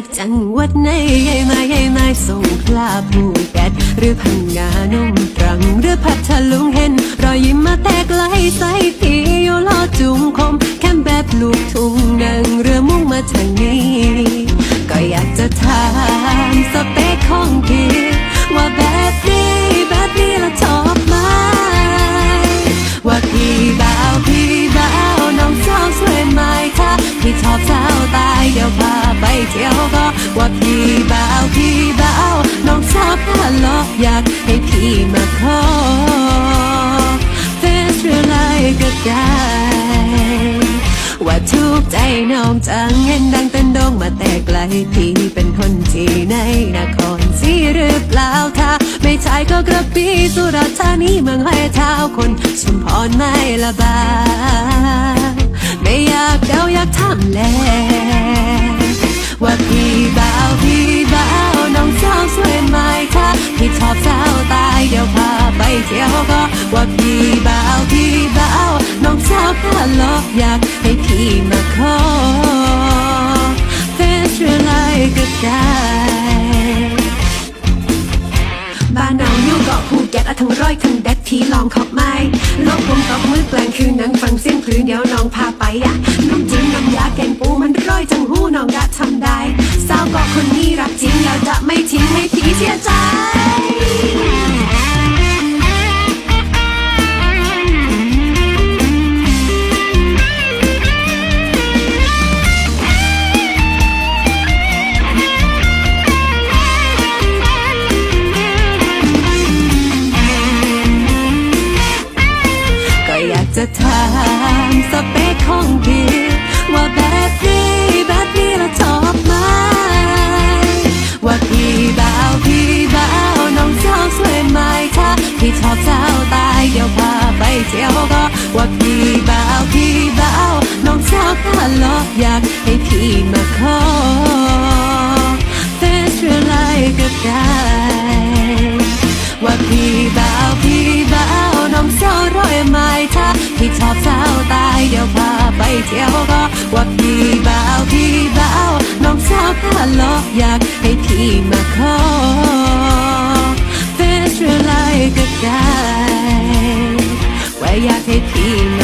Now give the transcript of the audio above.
จากจังหวัดไหนใหญ่มาใหญ่มาส่งคลาภูเก็ตหรือพังงานมตรังหรือพัทลุงเห็น รอยยิ้มมาแต่ไกลใส่พี่ เที่ยวก็ว่าพี่บ่าวพี่บ่าวน้องสาวพาลอกอยากให้พี่มาขอเฟซหรือไลน์ก็ได้ว่าทุกใจน้องจังเห็นดังเต้นโดงมาแต่ไกลพี่เป็นคนที่ในนครศรีหรือเปล่าถ้าไม่ใช่ก็กระปีสุราษฎร์ธานีเมืองห้อยเท้าคนชุมพรไม่ละบาไม่อยากเดาอยากทำแล้ว สาวตายเดี๋ยวพาไปเที่ยวก็ว่าพี่บ่าวพี่บ่าวน้องสาวพาลอกอยากให้พี่มาขอเฟซหรือไลน์ก็ได้บ้านน้องอยู่เกาะภูเก็ตอะทั้งร้อยทั้งเด็ดที่ลองขอบไม้ลองผมตบมือแปลงคือหนังฟังเสียงคลื่นเดี๋ยวน้องพาไปอะน้ำจิ้มน้ำยาแกงปูมันร้อยจังหู้น้องกะทำได้สาวเกาะคนนี้รักจริงแล้วจะไม่ทิ้งให้พี่เสียใจ ว่าพี่บ่าวพี่บ่าวน้องสาวสวยไหมคะพี่ชอบสาวตายเดี๋ยวพาไปเที่ยวก็ว่าพี่บ่าวพี่บ่าวน้องสาวพาลอกอยากให้พี่มาขอเฟซหรือไลน์ก็ได้ว่าพี่บ่าวพี่บ่าวน้องสาวร้อยไม้ถ้าพี่ชอบสาวตายเดี๋ยวพาไปเที่ยวก็ว่าพี่บ่าวพี่บ่าวน้องสาวพาลอกอยาก มาขอเฟซหรือไลน์ก็ได้ว่าอยากให้พี่